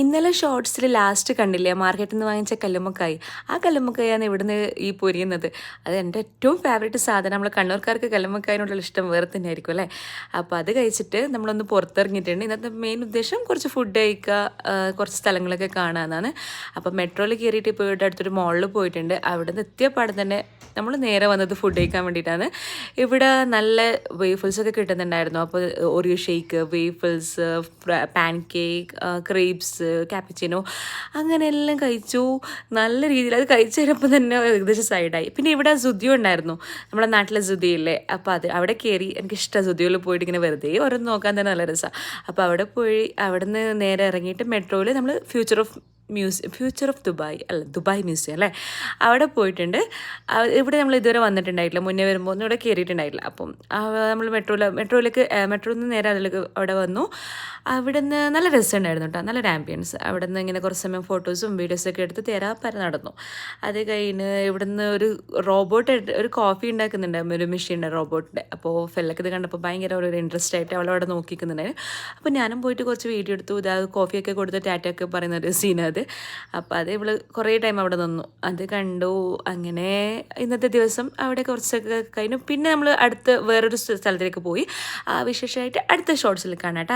ഇന്നലെ ഷോർട്സിൽ ലാസ്റ്റ് കണ്ടില്ലേ മാർക്കറ്റിൽ നിന്ന് വാങ്ങിച്ച കല്ലുമ്മക്കായി. ആ കല്ലുമ്മക്കായാണ് ഇവിടുന്ന് ഈ പൊരിയുന്നത്. അത് എന്റെ ഏറ്റവും ഫേവറേറ്റ് സാധനം. നമ്മൾ കണ്ണൂർക്കാർക്ക് കല്ലുമ്മക്കായതിനോടുള്ള ഇഷ്ടം വേറെ തന്നെ ആയിരിക്കും അല്ലേ? അപ്പോൾ അത് കഴിച്ചിട്ട് നമ്മളൊന്ന് പുറത്തിറങ്ങിയിട്ടുണ്ട്. ഇന്നത്തെ മെയിൻ ഉദ്ദേശം കുറച്ച് ഫുഡ് കഴിക്കുക കുറച്ച് സ്ഥലങ്ങളൊക്കെ കാണാമെന്നാണ് അപ്പോൾ മെട്രോയിൽ കയറിയിട്ട് ഇപ്പോൾ ഇവിടെ അടുത്തൊരു മോളിൽ പോയിട്ടുണ്ട്. അവിടെ നിന്ന് എത്തിയപ്പാടെ തന്നെ നമ്മൾ നേരെ വന്നത് ഫുഡ് കഴിക്കാൻ വേണ്ടിയിട്ടാണ്. ഇവിടെ നല്ല വേഫിൾസ് ഒക്കെ കിട്ടുന്നുണ്ടായിരുന്നു. അപ്പോൾ Oreo shake waffles pancake crepes cappuccino അങ്ങനെ എല്ലാം കഴിച്ചു. നല്ല രീതിയിൽ അത് കഴിച്ചു തരുമ്പോൾ തന്നെ ഏകദേശം സൈഡായി പിന്നെ ഇവിടെ സുദിയോ ഉണ്ടായിരുന്നു. നമ്മുടെ നാട്ടിലെ സുദിയില്ലേ അപ്പോൾ അത് അവിടെ കയറി എനിക്ക് ഇഷ്ടം സുദിയോയിൽ പോയിട്ട് ഇങ്ങനെ വെറുതെ ഓരോന്ന് നോക്കാൻ തന്നെ നല്ല രസമാണ് അപ്പോൾ അവിടെ പോയി അവിടെ നിന്ന് നേരെ ഇറങ്ങിയിട്ട് മെട്രോയിൽ നമ്മൾ future of museum future of Dubai അല്ല ദുബായ് മ്യൂസിയം അല്ലേ? അവിടെ പോയിട്ടുണ്ട്. ഇവിടെ നമ്മൾ ഇതുവരെ വന്നിട്ടുണ്ടായിട്ടില്ല. മുന്നേ വരുമ്പോൾ ഒന്നും ഇവിടെ കയറിയിട്ടുണ്ടായിട്ടില്ല. അപ്പം നമ്മൾ മെട്രോയിൽ മെട്രോയിലേക്ക് മെട്രോയിൽ നിന്ന് നേരെ അതിലേക്ക് അവിടെ വന്നു. അവിടെ നിന്ന് നല്ല രസമുണ്ടായിരുന്നു കേട്ടോ നല്ല ആംബിയൻസ് അവിടെ നിന്ന് ഇങ്ങനെ കുറച്ച് സമയം ഫോട്ടോസും വീഡിയോസൊക്കെ എടുത്ത് തേരാ പര നടന്നു. അത് കഴിഞ്ഞ് ഇവിടുന്ന് ഒരു റോബോട്ട് ഒരു കോഫി ഉണ്ടാക്കുന്നുണ്ട്. ഒരു മെഷീൻ ഉണ്ട് റോബോട്ടിന്റെ അപ്പോൾ ഫെല്ലൊക്കെ ഇത് കണ്ടപ്പോൾ ഭയങ്കര ഒരു ഇൻട്രസ്റ്റ് ആയിട്ട് അവളവിടെ നോക്കിക്കുന്നുണ്ടായിരുന്നു. അപ്പോൾ ഞാനും പോയിട്ട് കുറച്ച് വീഡിയോ എടുത്തു. ഇതാ കോഫിയൊക്കെ കൊടുത്ത് ടാറ്റയൊക്കെ പറയുന്ന ഒരു സീൻ അത്. അപ്പോൾ അത് ഇവൾ കുറേ ടൈം അവിടെ നിന്നു. അത് കണ്ടു. അങ്ങനെ ഇന്നത്തെ ദിവസം അവിടെ കുറച്ചൊക്കെ കഴിഞ്ഞു. പിന്നെ നമ്മൾ അടുത്ത് വേറൊരു സ്ഥലത്തേക്ക് പോയി. ആ വിശേഷമായിട്ട് അടുത്ത ഷോർട്സിൽ കാണാം കേട്ടോ